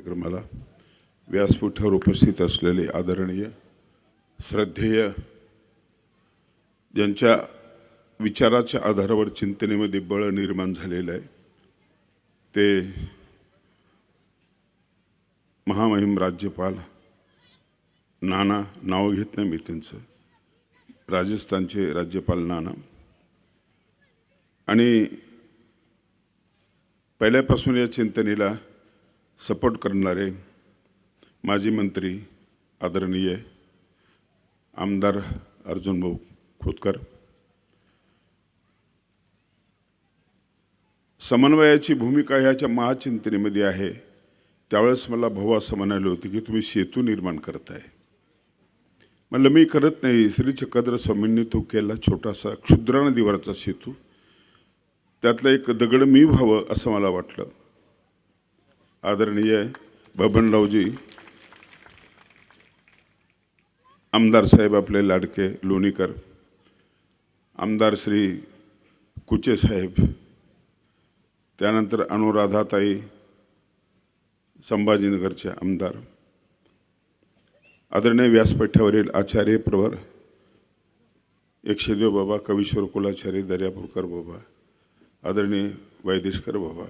कार्यक्रमाला व्यासपीठावर उपस्थित असलेले आदरणीय श्रद्धेय ज्यांच्या विचाराच्या आधारावर चिंतनेमध्ये बळ निर्माण झालेलं आहे ते महामहिम राज्यपाल नाना नाव घेत नाही मी त्यांचं राजस्थानचे राज्यपाल नाना. आणि पहिल्यापासून या चिंतनेला सपोर्ट करणारे माजी मंत्री आदरणीय आमदार अर्जुनभाऊ खोतकर समन्वयाची भूमिका ह्याच्या महाचिंतनेमध्ये आहे. त्यावेळेस मला भाऊ असं म्हणाले होते की तुम्ही सेतू निर्माण करताय. म्हणलं मी करत नाही. श्री चक्रधर स्वामींनी तो केला छोटासा क्षुद्र नदीवरचा सेतू. त्यातलं एक दगड मी व्हावं असं मला वाटलं. आदरणीय बबनरावजी आमदार साहेब आपले लाडके लोणीकर आमदार श्री कुचे साहेब त्यानंतर अनुराधाताई संभाजीनगरचे आमदार आदरणीय व्यासपीठावरील आचार्य प्रवर एकशेदेव बाबा कवीश्वर कुलाचार्य दर्यापूरकर बाबा आदरणीय वैदेशकर बाबा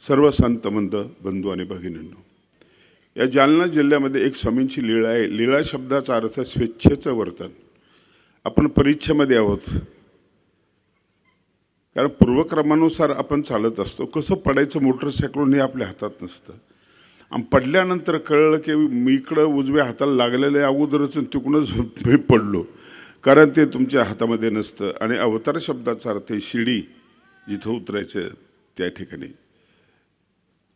सर्व संतमंत बंधू आणि भगिनींनो या जालना जिल्ह्यामध्ये एक स्वामींची लीळा आहे. लीळा शब्दाचा अर्थ स्वेच्छेचं वर्तन. आपण परीक्षेमध्ये आहोत. कारण पूर्वक्रमानुसार आपण चालत असतो. कसं पडायचं मोटरसायकलून हे आपल्या हातात नसतं. आणि पडल्यानंतर कळलं की मी इकडं उजव्या हाताला लागलेलं आहे अगोदरच तिकडूनच मी पडलो. कारण ते तुमच्या हातामध्ये नसतं. आणि अवतार शब्दाचा अर्थ आहे शिडी जिथं उतरायचं त्या ठिकाणी.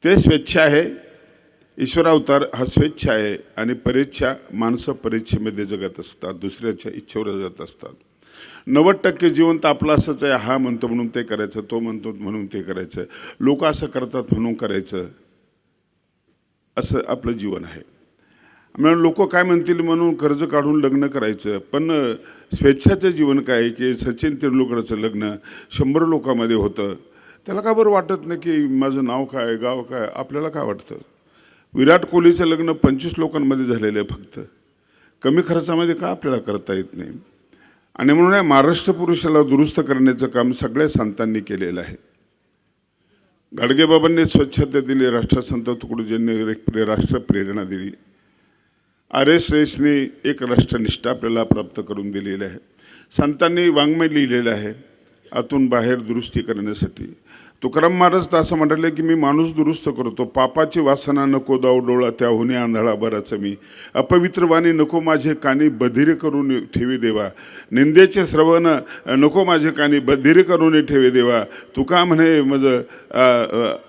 ते स्वेच्छा आहे. ईश्वरावतार हा स्वेच्छा आहे आणि परीक्षा माणसं परीक्षेमध्ये जगत असतात दुसऱ्याच्या इच्छेवर जगत असतात. नव्वद टक्के जीवन तर आपलं असंच आहे हा म्हणतो म्हणून ते करायचं तो म्हणतो म्हणून ते करायचं. लोक असं करतात म्हणून करायचं. असं आपलं जीवन आहे. म्हणून लोक काय म्हणतील म्हणून कर्ज काढून लग्न करायचं. पण स्वेच्छाचं जीवन काय आहे की सचिन तेंडुलकरचं लग्न शंभर लोकांमध्ये होतं. त्याला का बरं वाटत नाही की माझं नाव काय गाव काय? आपल्याला काय वाटतं? विराट कोहलीचं लग्न पंचवीस लोकांमध्ये झालेलं आहे फक्त. कमी खर्चामध्ये का आपल्याला करता येत नाही? आणि म्हणून या महाराष्ट्र पुरुषाला दुरुस्त करण्याचं काम सगळ्या संतांनी केलेलं आहे. गाडगेबाबांनी स्वच्छता दिली राष्ट्रसंत तुकडोजींनी एक प्रे राष्ट्र प्रेरणा दिली. आर एस एसने एक राष्ट्रनिष्ठा आपल्याला प्राप्त करून दिलेली आहे. संतांनी वाङ्मय लिहिलेलं आहे आतून बाहेर दुरुस्ती करण्यासाठी. तुकाराम महाराज तर असं म्हटलं की मी माणूस दुरुस्त करतो. पापाची वासना नको दाव डोळा त्याहुनी आंधळा बराच मी. अपवित्र वाणी नको माझे कानी बधीर करून ठेवी देवा. निंदेचे श्रवण नको माझे कानी बधीर करून ठेवी देवा. तुका म्हणे मज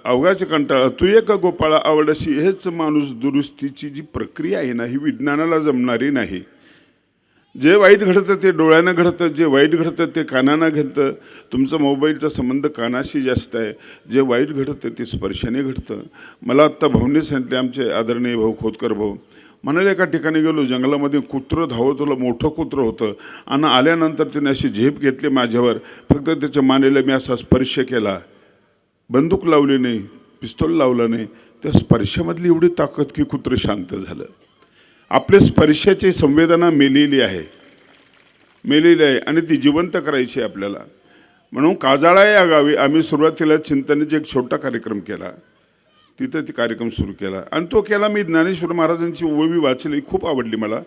अवघाचे कंटाळा? तू एक गोपाळा आवडशी हेच माणूस दुरुस्तीची जी प्रक्रिया आहे ना ही विज्ञानाला जमणारी नाही. जे वाईट घडतं ते डोळ्यानं घडतं जे वाईट घडतं ते कानानं घडतं. तुमचा मोबाईलचा संबंध कानाशी जास्त आहे. जे वाईट घडतं ते स्पर्शाने घडतं. मला आत्ता भाऊने सांगितले आमचे आदरणीय भाऊ खोतकर भाऊ म्हणाले एका ठिकाणी गेलो जंगलामध्ये कुत्रं धावत होलं मोठं कुत्रं होतं. आणि आल्यानंतर त्याने अशी झेप घेतली माझ्यावर. फक्त त्याच्या मानेला मी असा स्पर्श केला. बंदूक लावली नाही पिस्तोल लावलं नाही. त्या स्पर्शामधली एवढी ताकद की कुत्रं शांत झालं. आपल्या स्पर्शाची संवेदना मेलेली आहे. मेलेली आहे आणि ती जिवंत करायची आहे आपल्याला. म्हणून काजाळा या गावी आम्ही सुरुवातीला चिंतनेचा एक छोटा कार्यक्रम केला. तिथं ती कार्यक्रम सुरू केला. आणि तो केला मी ज्ञानेश्वर महाराजांची ओवी वाचली खूप आवडली मला.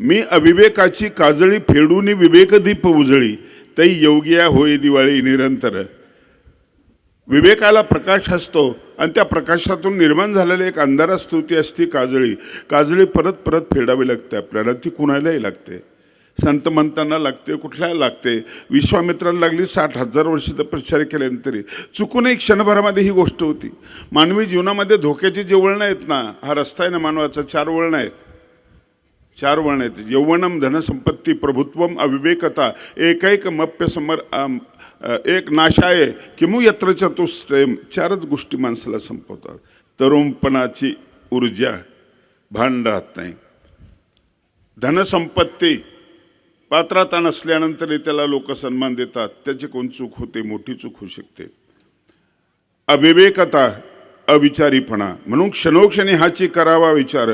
मी अविवेकाची काजळी फेडून विवेकदीप उजळी तै योगिया होय दिवाळी निरंतर. विवेकाला प्रकाश असतो आणि त्या प्रकाशातून निर्माण झालेली एक अंधार स्तुती असती काजळी. काजळी परत परत फेडावी लागते आपल्याला ती कुणालाही लागते. संत मंतांना लागते कुठल्या लागते? विश्वामित्राला लागली साठ हजार वर्ष तर प्रचार केल्यानंतरी चुकूनही क्षणभरामध्ये ही गोष्ट होती. मानवी जीवनामध्ये धोक्याची जे वळणं आहेत ना? हा रस्ता आहे ना मानवाचा? चार वळणं आहेत. चार वळण आहेत यौवनम धनसंपत्ती प्रभुत्वम अविवेकता एकैक मप्य समर एक नाशाय किमू यत्र चतुष्टयम चारच गोष्टी माणसाला संपवतात. तरुणपणाची ऊर्जा भान राहत नाही. धनसंपत्ती पात्रता नसल्यानंतरही त्याला लोक सन्मान देतात. त्याची कोण चूक होते? मोठी चूक होऊ शकते. अविवेकता अविचारीपणा. म्हणून क्षणोक्षणी हाची करावा विचार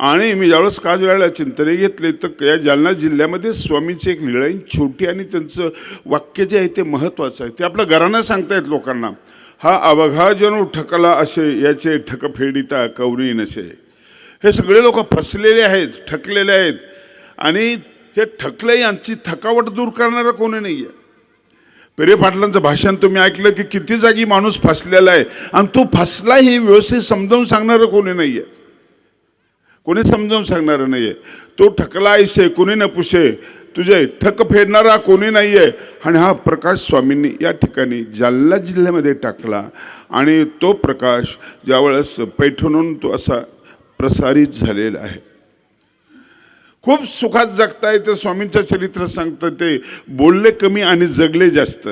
आणि मी ज्यावेळेस काज वेळेला चिंतने घेतले तर या जालना जिल्ह्यामध्ये स्वामींची एक लिळाईन छोटी आणि त्यांचं वाक्य जे आहे ते महत्त्वाचं आहे. ते आपलं घरानं सांगतायत लोकांना हा अवघा जणू ठकला असे याचे ठकफेडिता कवरी नसे. हे सगळे लोक फसलेले आहेत ठकलेले आहेत. आणि हे ठकले यांची थकावट दूर करणारं कोणी नाही आहे पेरे पाटलांचं भाषण तुम्ही ऐकलं की किती जागी माणूस फसलेला आहे. आणि तो फसला हे व्यवस्थित समजावून सांगणारं कोणी नाही आहे कोणी समजावून सांगणारं नाही आहे तो ठकला ऐसे कोणी न पुसे तुझे ठक फेडणारा कोणी नाही आहे आणि हा प्रकाश स्वामींनी या ठिकाणी जालना जिल्ह्यामध्ये टाकला. आणि तो प्रकाश ज्यावेळेस पैठणून तो असा प्रसारित झालेला आहे. खूप सुखात जगता येतं स्वामींचं चरित्र सांगतं ते. बोलले कमी आणि जगले जास्त.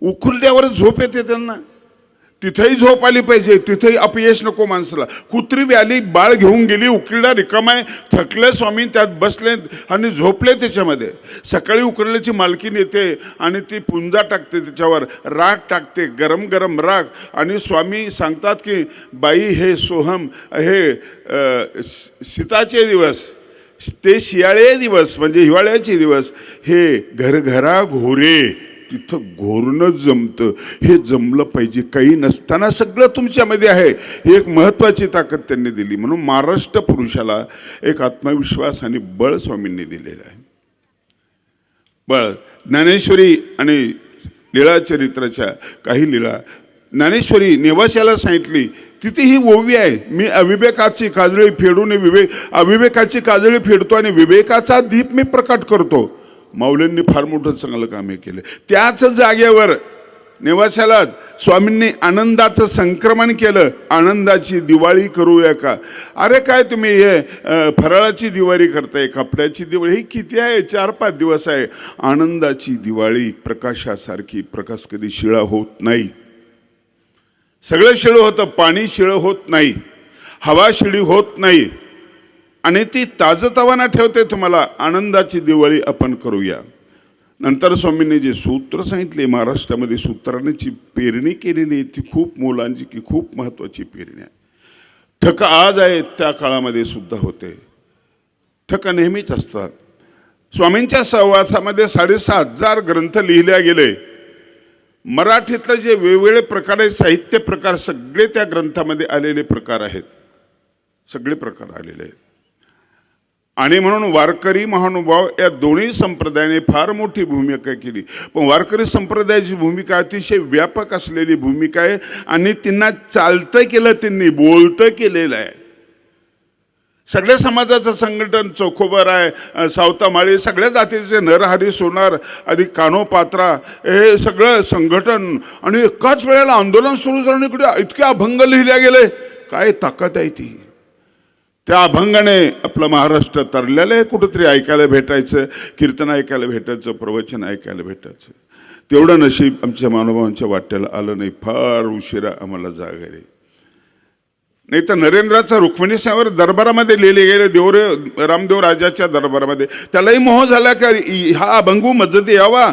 उखुलल्यावर झोप येते त्यांना. तिथेही झोप आली पाहिजे तिथेही अपयश नको माणसाला. कुत्री व्याली बाळ घेऊन गेली उकिरडा आहे थकले स्वामी त्यात बसले आणि झोपले त्याच्यामध्ये. सकाळी उकरल्याची मालकीन येते आणि ती पुंजा टाकते त्याच्यावर राग टाकते गरम गरम राग. आणि स्वामी सांगतात की बाई हे सोहम हे सीताचे दिवस ते शियाळे दिवस म्हणजे हिवाळ्याचे दिवस हे घरघरा घोरे. तिथं घोरणं जमतं. हे जमलं पाहिजे. काही नसताना सगळं तुमच्यामध्ये आहे. ही एक महत्त्वाची ताकद त्यांनी दिली. म्हणून महाराष्ट्र पुरुषाला एक आत्मविश्वास आणि बळ स्वामींनी दिलेलं आहे. बळ. ज्ञानेश्वरी आणि लीळा चरित्राच्या काही लीळा. ज्ञानेश्वरी नेवाशाला सांगितली तिथे ही ओवी आहे. मी अविवेकाची काजळी फेडून विवेक अविवेकाची काजळी फेडतो आणि विवेकाचा दीप मी प्रकट करतो. माऊलींनी फार मोठं चांगलं काम हे केलं. त्याच जागेवर निवासाला स्वामींनी आनंदाचं संक्रमण केलं. आनंदाची दिवाळी करूया का अरे काय तुम्ही हे फराळाची दिवाळी करताय कपड्याची दिवाळी ही किती आहे? चार पाच दिवस आहे. आनंदाची दिवाळी प्रकाशासारखी प्रकाश कधी शिळा होत नाही. सगळं शिळं होतं पाणी शिळं होत नाही. हवा शिळी होत नाही. आणि ती ताजतवाना ठेवते तुम्हाला. आनंदाची दिवाळी आपण करूया. नंतर स्वामींनी जे सूत्र सांगितले महाराष्ट्रामध्ये सूत्रांची पेरणी केलेली आहे ती खूप मोलांची की खूप महत्त्वाची पेरणी आहे. ठक आज आहेत त्या काळामध्ये सुद्धा होते. ठक नेहमीच असतात. स्वामींच्या सहवासामध्ये साडेसहा हजार ग्रंथ लिहिले गेले. मराठीतलं जे वेगवेगळे प्रकार आहे साहित्य प्रकार सगळे त्या ग्रंथामध्ये आलेले प्रकार आहेत. सगळे प्रकार आलेले आहेत. आणि म्हणून वारकरी महानुभाव या दोन्ही संप्रदायाने फार मोठी भूमिका केली. पण वारकरी संप्रदायाची भूमिका अतिशय व्यापक असलेली भूमिका आहे आणि त्यांना चालतं केलं त्यांनी बोलतं केलेलं आहे. सगळ्या समाजाचं संघटन चौकोबर आहे सावतामाळी सगळ्या जातीचे नरहरी सोनार आधी कानोपात्रा हे सगळं संघटन आणि एकाच वेळेला आंदोलन सुरू झालं इकडे इतके अभंग लिहिल्या गेले. काय ताकद आहे ती? त्या अभंगाने आपलं महाराष्ट्र तरलेलं आहे कुठंतरी ऐकायला भेटायचं कीर्तन ऐकायला भेटायचं प्रवचन ऐकायला भेटायचं. तेवढं नशीब आमच्या मानवांच्या वाट्याला आलं नाही फार उशिरा आम्हाला जाग रे नाही तर नरेंद्राचा रुक्मिणी साहेब दरबारामध्ये लिहिले गेले देवरे रामदेव राजाच्या दरबारामध्ये. त्यालाही मोह झाला का हा अभंगू मजत यावा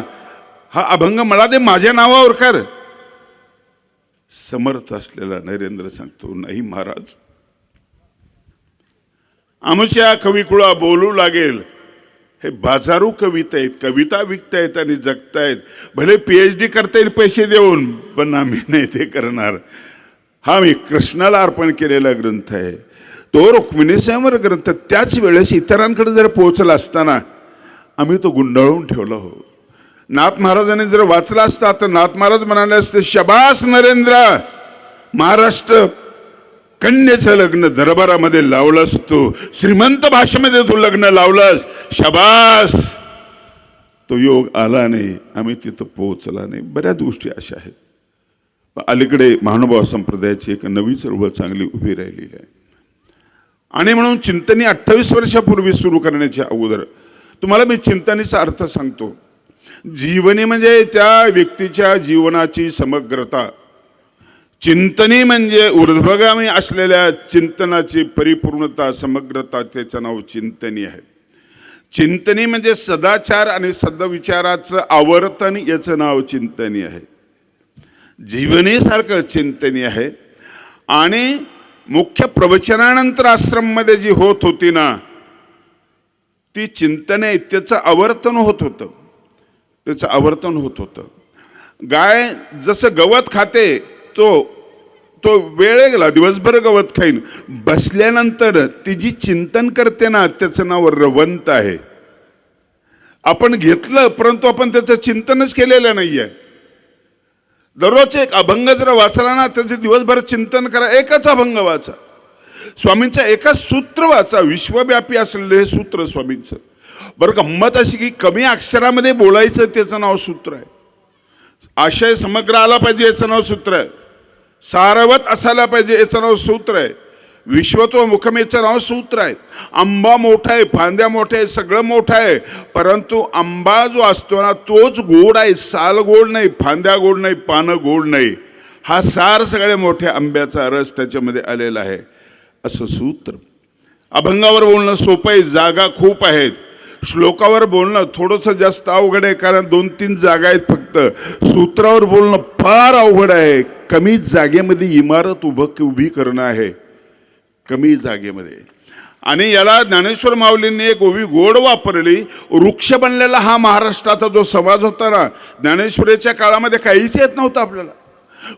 हा अभंग मला दे माझ्या नावावर कर. समर्थ असलेला नरेंद्र सांगतो नाही महाराज आमच्या कविकुळा बोलू लागेल. हे बाजारू कविता आहेत कविता विकतायत आणि जगतायत. भले पी एच डी करता येईल पैसे देऊन पण आम्ही नाही ते करणार. हा मी कृष्णाला अर्पण केलेला ग्रंथ आहे. तो रुक्मिणी ग्रंथ. त्याच वेळेस इतरांकडे जर पोहोचला असताना आम्ही तो गुंडाळून ठेवला हो. नाथ महाराजांनी जर वाचला असता तर नाथ महाराज म्हणाले असते शबास नरेंद्र महाराष्ट्र कन्येचं लग्न दरबारामध्ये लावलंस तू. श्रीमंत भाषेमध्ये तू लग्न लावलंस. शबास! तो योग आला नाही. आम्ही तिथं पोहोचला नाही. बऱ्याच गोष्टी अशा आहेत. अलीकडे महानुभाव संप्रदायाची एक नवी चळवळ चांगली उभी राहिलेली आहे. आणि म्हणून चिंतनी अठ्ठावीस वर्षापूर्वी सुरू करण्याच्या अगोदर तुम्हाला मी चिंतनेचा अर्थ सांगतो. जीवनी म्हणजे त्या व्यक्तीच्या जीवनाची समग्रता. चिंतनी म्हणजे ऊर्ध्वगामी असलेल्या चिंतनाची परिपूर्णता समग्रता त्याचं नाव चिंतनी आहे. चिंतनी म्हणजे सदाचार आणि सदविचाराचं आवर्तन याचं नाव चिंतनी आहे. जीवनीसारखं चिंतनी आहे. आणि मुख्य प्रवचनानंतर आश्रममध्ये जी होत होती ना ती चिंतने त्याचं आवर्तन होत होतं. त्याचं आवर्तन होत होतं. गाय जसं गवत खाते तो तो वेळ गेला दिवसभर गवत खाईन. बसल्यानंतर ती जी चिंतन करते ना त्याचं नाव रवंत आहे. आपण घेतलं परंतु आपण त्याचं चिंतनच केलेलं नाही आहे दररोज एक अभंग जर वाचला ना त्याचे दिवसभर चिंतन करा एकच अभंग वाचा. स्वामींचं एकच सूत्र वाचा विश्वव्यापी असलेलं हे सूत्र स्वामींचं. बरं गंमत अशी की कमी अक्षरामध्ये बोलायचं त्याचं नाव सूत्र आहे. आशय समग्र आला पाहिजे याचं नाव सूत्र आहे. सारवत असायला पाहिजे याचं नाव सूत्र आहे. विश्वत्व मुखमेचं नाव सूत्र आहे. आंबा मोठा आहे फांद्या मोठ्या आहे सगळं मोठं आहे. परंतु आंबा जो असतो ना तोच गोड आहे. साल गोड नाही फांद्या गोड नाही पानं गोड नाही. हा सार सगळ्या मोठ्या आंब्याचा रस त्याच्यामध्ये आलेला आहे. असं सूत्र. अभंगावर बोलणं सोपं आहे जागा खूप आहेत. श्लोकावर बोलणं थोडंसं जास्त अवघड आहे कारण दोन तीन जागा आहेत फक्त. सूत्रावर बोलणं फार अवघड आहे. कमी जागेमध्ये इमारत उभं उभी करणं आहे. कमी जागेमध्ये. आणि याला ज्ञानेश्वर माऊलींनी एक ओवी गोड वापरली. वृक्ष बनलेला हा महाराष्ट्राचा जो समाज होता ना ज्ञानेश्वरीच्या काळामध्ये काहीच येत नव्हतं आपल्याला.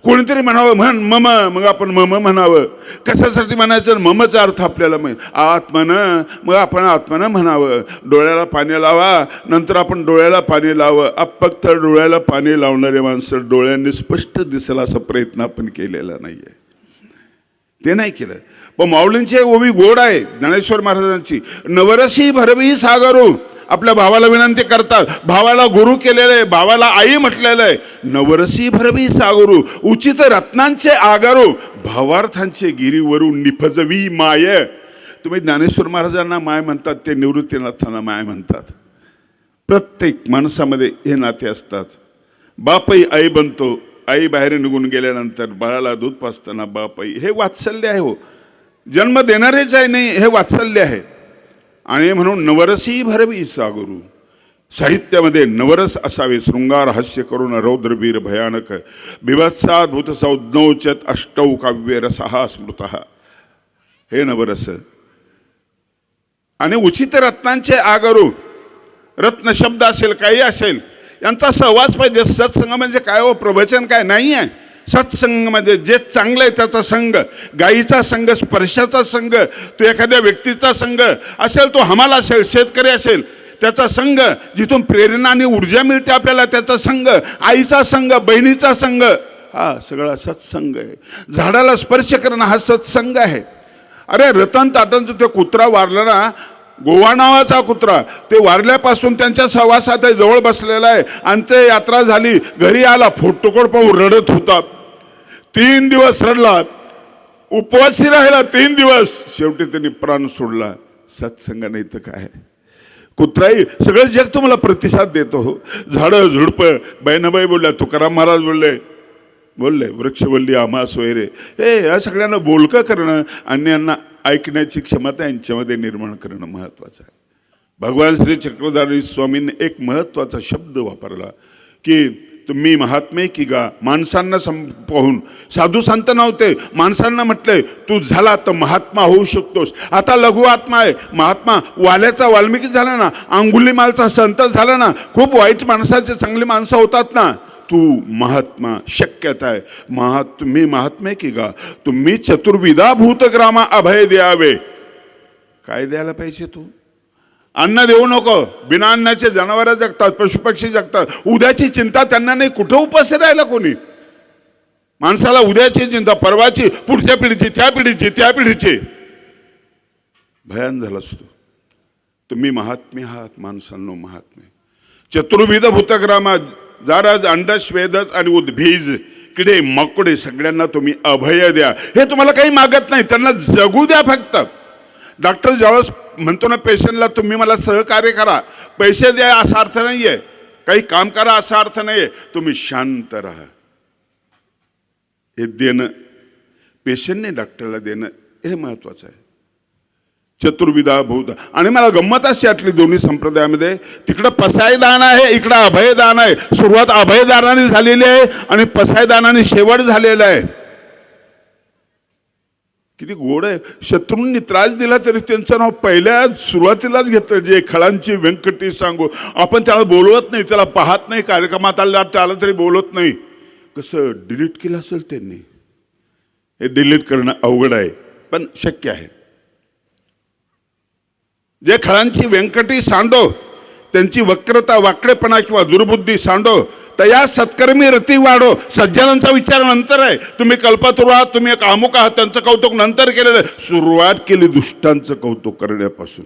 कोणीतरी म्हणावं म्हण मम मग आपण मम म्हणावं. कशासाठी म्हणायचं? ममचा अर्थ आपल्याला माहीत. आत्मानं मग आपण आत्मनं म्हणावं. डोळ्याला पाणी लावा नंतर आपण डोळ्याला पाणी लावं. अपक्त डोळ्याला पाणी लावणारे माणसं डोळ्यांनी स्पष्ट दिसेल असा प्रयत्न आपण केलेला नाही आहे ते नाही केलं. पण माऊलींची एक ओवी गोड आहे ज्ञानेश्वर महाराजांची. नवरसी भरवी सागरू. आपल्या भावाला विनंती करतात. भावाला गुरु केलेलं आहे भावाला आई म्हटलेलं आहे नवरसी भरवी सागरू उचित रत्नांचे आगारू भावार्थांचे गिरीवरून निफजवी माय. तुम्ही ज्ञानेश्वर महाराजांना माय म्हणतात ते निवृत्तीनाथांना माय म्हणतात. प्रत्येक माणसामध्ये हे नाते असतात. बापही आई बनतो आई बाहेर निघून गेल्यानंतर बाळाला दूध पाजताना बापई हे वात्सल्य आहे हो. जन्म देणारेच आहे नाही हे वात्सल्य आहे. आणि म्हणून नवरसी भरवी गुरु साहित्यामध्ये नवरस असावे शृंगार हास्य करून रौद्रवीर भयानक. बिभत्साद्भुत संज्ञोचत अष्टौ काव्य रसहा स्मृत. हे नवरस. आणि उचित रत्नांचे आगरू. रत्न शब्द असेल काही असेल यांचा सहवास पाहिजे. सत्संग म्हणजे काय हो? प्रवचन काय? नाही आहे सत्संगमध्ये जे चांगलं आहे त्याचा संघ गायीचा संघ स्पर्शाचा संघ तो एखाद्या व्यक्तीचा संघ असेल तो हमाल असेल शेतकरी असेल त्याचा संघ जिथून प्रेरणा आणि ऊर्जा मिळते आपल्याला त्याचा संघ आईचा संघ बहिणीचा संघ हा सगळा सत्संग आहे. झाडाला स्पर्श करणं हा सत्संग आहे. अरे रतन ताटांचा ते कुत्रा वारला ना गोवा नावाचा कुत्रा. ते वारल्यापासून त्यांच्या सहवासात आहे, जवळ बसलेला आहे. आणि ते यात्रा झाली. घरी आला. फोटोकोड पाहून रडत होता. तीन दिवस रडला. उपवासी राहिला तीन दिवस. शेवटी त्यांनी प्राण सोडला. सत्संगाने इथं तर काय? कुत्राही सगळं जग तुम्हाला प्रतिसाद देतो. हो झाडं झुडपं. बहिणाबाई बोलल्या तुकाराम महाराज बोलले बोलले वृक्षवल्ली आम्हा वगैरे हे या सगळ्यांना बोलकं करणं अन्यांना ऐकण्याची क्षमता यांच्यामध्ये निर्माण करणं महत्त्वाचं आहे. भगवान श्री चक्रधारी स्वामींनी एक महत्त्वाचा शब्द वापरला की तुम्ही महात्मे की गा माणसांना सम पाहून साधू संत नव्हते माणसांना म्हटले तू झाला तर महात्मा होऊ शकतोस. आता लघु आत्मा आहे. महात्मा वाल्याचा वाल्मिकी झाला ना अंगुलीमालचा संत झाला ना खूप वाईट माणसाचे चांगली माणसं होतात ना. तू महात्मा शक्यता आहे. महा मी महात्मे की गा तुम्ही चतुर्विधा भूतग्रामा अभय द्यावे. काय द्यायला पाहिजे तू? अन्न देऊ नको. बिना अन्नाचे जनावर जगतात पशुपक्षी जगतात. उद्याची चिंता त्यांना नाही कुठं उपास राहिला कोणी? माणसाला उद्याची चिंता परवाची पुढच्या पिढीची त्या पिढीची त्या पिढीची. भयान झाला असतो तुम्ही महात्मे आहात माणसांनो महात्मे. चतुर्विध भूतग्रामा जारज अंडश्वेदच आणि उद्भीज. किडे मकोडे सगळ्यांना तुम्ही अभय द्या. हे तुम्हाला काही मागत नाही त्यांना जगू द्या फक्त. डॉक्टर ज्यावेळेस म्हणतो ना पेशंटला तुम्ही मला सहकार्य करा. पैसे द्या असा अर्थ नाही आहे काही काम करा असा अर्थ नाही आहे तुम्ही शांत राहा. हे देणं पेशंटने डॉक्टरला देणं हे महत्त्वाचं आहे. चतुर्विधा भूत. आणि मला गंमत अशी वाटली दोन्ही संप्रदायामध्ये तिकडं पसायदान आहे इकडं अभयदान आहे. सुरुवात अभयदानाने झालेली आहे आणि पसायदानाने शेवट झालेला आहे. किती गोड आहे. शत्रूंनी त्रास दिला तरी त्यांचं नाव पहिल्या सुरुवातीलाच घेतलं. जे खळांची व्यंकटी सांगू. आपण त्याला बोलवत नाही त्याला पाहत नाही कार्यक्रमात आला त्याला तरी बोलत नाही. कसं डिलीट केलं असेल त्यांनी? हे डिलीट करणं अवघड आहे पण शक्य आहे. जे खळांची व्यंकटी सांडो त्यांची वक्रता वाकडेपणा किंवा दुर्बुद्धी सांडो तया सत्कर्मी रती वाढो सज्जनांचा विचार नंतर आहे. तुम्ही कल्पतरू आहात तुम्ही एक अमुक आहात त्यांचं कौतुक नंतर केलेलं आहे. सुरुवात केली दुष्टांचं कौतुक करण्यापासून.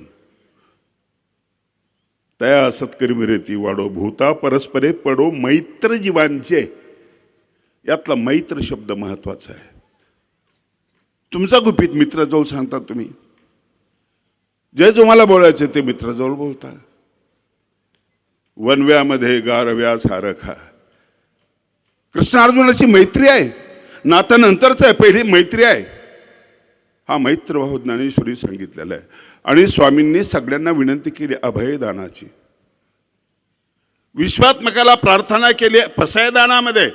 तया सत्कर्मी रेती वाढो भूता परस्परे पडो मैत्र जीवांचे. यातला मैत्र शब्द महत्त्वाचा आहे. तुमचा गुपित मित्राजवळ सांगता तुम्ही. जे तुम्हाला बोलायचे ते मित्राजवळ बोलता. वनव्यामध्ये गारव्या सारखा. कृष्ण अर्जुनाची मैत्री आहे. नातं नंतरच आहे पहिली मैत्री आहे. हा मैत्रभाव ज्ञानेश्वरी सांगितलेला आहे. आणि स्वामींनी सगळ्यांना विनंती केली अभयदानाची. विश्वात्मकाला प्रार्थना केली पसायदानामध्ये.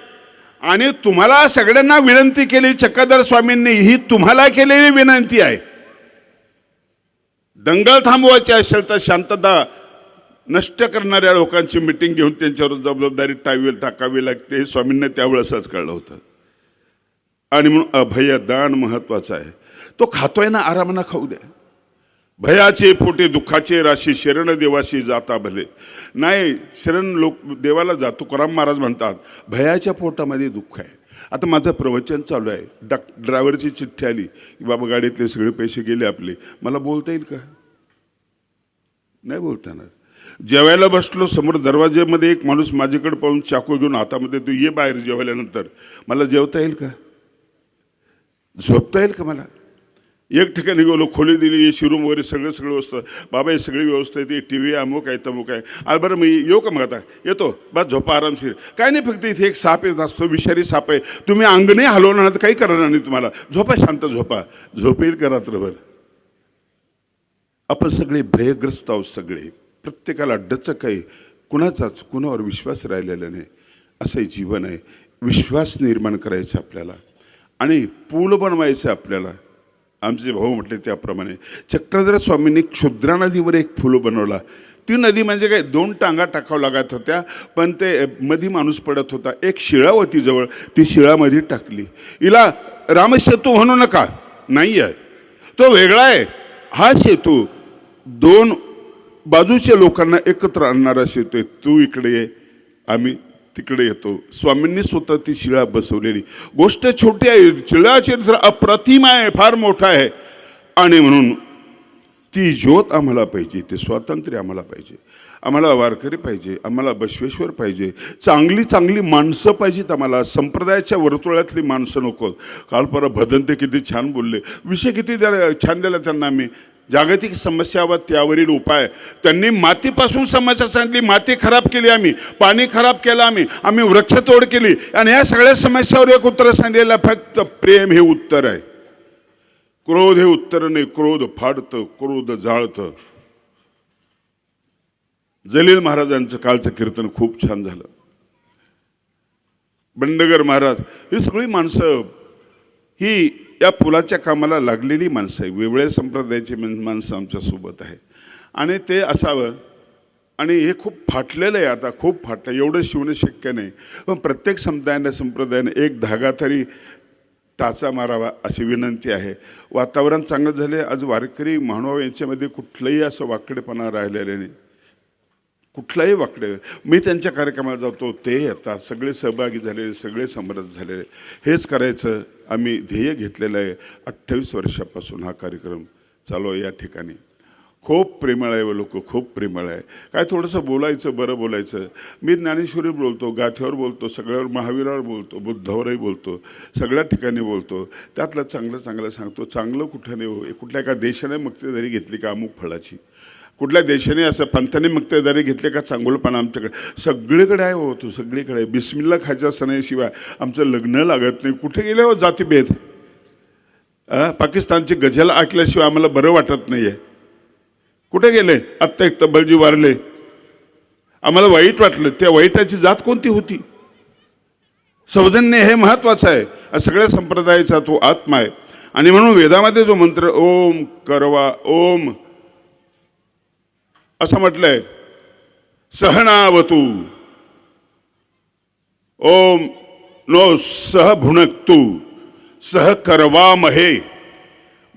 आणि तुम्हाला सगळ्यांना विनंती केली चक्रधर स्वामींनी ही तुम्हाला केलेली विनंती आहे. दंगल थांबवायची असेल तर शांतता नष्ट करणाऱ्या लोकांची मिटिंग घेऊन त्यांच्यावर जबाबदारी टावी टाकावी लागते. हे स्वामींना त्यावेळेसच कळलं होतं. आणि म्हणून अभयदान महत्वाचं आहे. तो खातोय ना आरामाना खाऊ द्या भयाचे पोटे दुःखाचे राशी शरण देवाशी जाता भले. नाही शरण लोक देवाला जातो तुकाराम महाराज म्हणतात भयाच्या पोटामध्ये दुःख आहे. आता माझं प्रवचन चालू आहे. डा ड्रायव्हरची चिठ्ठी आली की बाबा गाडीतले सगळे पैसे गेले आपले. मला बोलता येईल का? नाही बोलता येणार जेवायला बसलो समोर दरवाज्यामध्ये एक माणूस माझ्याकडे पाहून चाकू घेऊन हातामध्ये तू ये बाहेर जेवायल्यानंतर मला जेवता येईल का? झोपता येईल का मला? एक ठिकाणी गेलो खोली दिली एसी रूम वगैरे सगळं सगळं व्यवस्था बाबा हे सगळी व्यवस्था आहे ती टी व्ही अमुक आहे तमुक आहे. अरे बरं मी येऊ का मग आता? येतो. बस झोपा आरामशीर. काय नाही फक्त इथे एक साप येत असतो विषारी साप आहे. तुम्ही अंगणे हलवणार तर काही करणार नाही तुम्हाला. झोपा शांत झोपा. झोपेल का रात्रभर? आपण सगळे भयग्रस्त आहोत सगळे. प्रत्येकाला डचक आहे. कुणाचाच कुणावर विश्वास राहिलेला नाही. असंही जीवन आहे. विश्वास निर्माण करायचा आपल्याला. आणि पूल बनवायचं आपल्याला. आमचे भाऊ म्हटले त्याप्रमाणे चक्रधर स्वामींनी क्षुद्रा नदीवर एक फुलं बनवला. ती नदी म्हणजे काय दोन टांगा टाकावं लागत होत्या पण ते मधी माणूस पडत होता. एक शिळा होती जवळ ती शिळामध्ये टाकली. हिला रामसेतू म्हणू नका नाही आहे तो वेगळा आहे. हा सेतू दोन बाजूच्या लोकांना एकत्र आणणारा सेतू आहे. तू इकडे ये आम्ही तिकडे येतो. स्वामींनी स्वतः ती शिळा बसवलेली. गोष्ट छोटी आहे शिळा चरित्र अप्रतिम आहे फार मोठा आहे. आणि म्हणून ती ज्योत आम्हाला पाहिजे ते स्वातंत्र्य आम्हाला पाहिजे. आम्हाला वारकरी पाहिजे आम्हाला बसवेश्वर पाहिजे. चांगली चांगली माणसं पाहिजेत आम्हाला. संप्रदायाच्या वर्तुळातली माणसं नको. काल परवा भदंते किती छान बोलले. विषय किती द्या छान दिला त्यांना आम्ही. जागतिक समस्या व त्यावरील उपाय. त्यांनी मातीपासून समस्या सांगितली माती खराब केली आम्ही पाणी खराब केलं आम्ही आम्ही वृक्षतोड केली. आणि या सगळ्या समस्यावर एक उत्तर सांगितलेलं फक्त प्रेम हे उत्तर आहे. क्रोध हे उत्तर नाही क्रोध फाडतं क्रोध जाळतं. जलील महाराजांचं कालचं कीर्तन खूप छान झालं. बंडगर महाराज ही सगळी माणसं ही या पुलाच्या कामाला लागलेली माणसं आहे वेगवेगळ्या संप्रदायाची माणसं आमच्यासोबत आहे आणि ते असावं. आणि हे खूप फाटलेलं आहे आता. खूप फाटलं. एवढं शिवणं शक्य नाही. पण प्रत्येक समुदायाने संप्रदायाने एक धागा तरी टाचा मारावा अशी विनंती आहे. वातावरण चांगलं झाले आज वारकरी महानुभाव यांच्यामध्ये कुठलंही असं वाकडेपणा राहिलेलं नाही. कुठलाही वाकडे. मी त्यांच्या कार्यक्रमाला जातो ते येतात. सगळे सहभागी झालेले सगळे समरस झालेले. हेच करायचं आम्ही ध्येय घेतलेलं आहे. अठ्ठावीस वर्षापासून हा कार्यक्रम चालू आहे या ठिकाणी. खूप प्रेमळ आहे व लोक खूप प्रेमळ आहे. काय थोडंसं बोलायचं बरं बोलायचं. मी ज्ञानेश्वरी बोलतो गाठ्यावर बोलतो सगळ्यावर महावीरावर बोलतो बुद्धावरही बोलतो सगळ्या ठिकाणी बोलतो. त्यातलं चांगलं चांगलं सांगतो. चांगलं कुठं नाही हो कुठल्या एका देशाने मक्तेदारी घेतली का? अमुक फळाची. कुठल्या देशाने असं पंथाने मक्तेदारी घेतले का चांगुलपणा आमच्याकडे? सगळीकडे आहे हो तू सगळीकडे आहे. बिस्मिल्ला खायच्या सणाशिवाय आमचं लग्न लागत नाही. कुठे गेले हो जातीभेद? पाकिस्तानची गझल ऐकल्याशिवाय आम्हाला बरं वाटत नाही आहे कुठे गेले? आत्ता एक तब्बलजी वारले. आम्हाला वाईट वाटलं. त्या वाईटाची जात कोणती होती? सौजन्य हे महत्वाचं आहे. सगळ्या संप्रदायाचा तो आत्मा आहे. आणि म्हणून वेदामध्ये जो मंत्र ओम करवा ओम असं म्हटलंय सहनावतू. ओम नो सह भुणकतू सह करवामहे.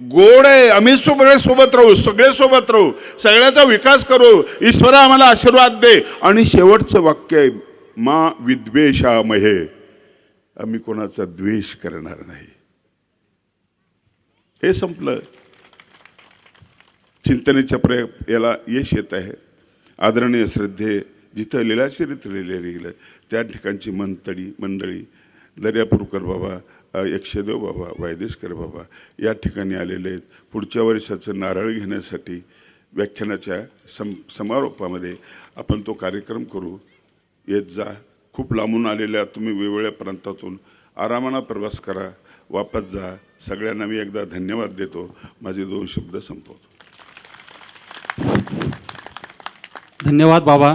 गोड आहे आम्ही सगळे सोबत राहू सगळे सोबत राहू सगळ्याचा विकास करू ईश्वरा आम्हाला आशीर्वाद दे. आणि शेवटचं वाक्य आहे मा विद्वेषामहे. आम्ही कोणाचा द्वेष करणार नाही. हे संपलं. चिंतनेच्या प्रय याला यश येत आहे. आदरणीय श्रद्धे जिथं लिलाचरित्र लिहिलं गेलं त्या ठिकाणची मंतडी मंडळी दर्यापूरकर बाबा यक्षदेव बाबा वायदेशकर बाबा या ठिकाणी आलेले आहेत. पुढच्या वर्षाचं नारळ घेण्यासाठी व्याख्यानाच्या सम समारोपामध्ये आपण तो कार्यक्रम करू. येत जा. खूप लांबून आलेल्या तुम्ही वेगवेगळ्या प्रांतातून आरामानं प्रवास करा. वापस जा. सगळ्यांना मी एकदा धन्यवाद देतो. माझे दोन शब्द संपवतो. धन्यवाद बाबा.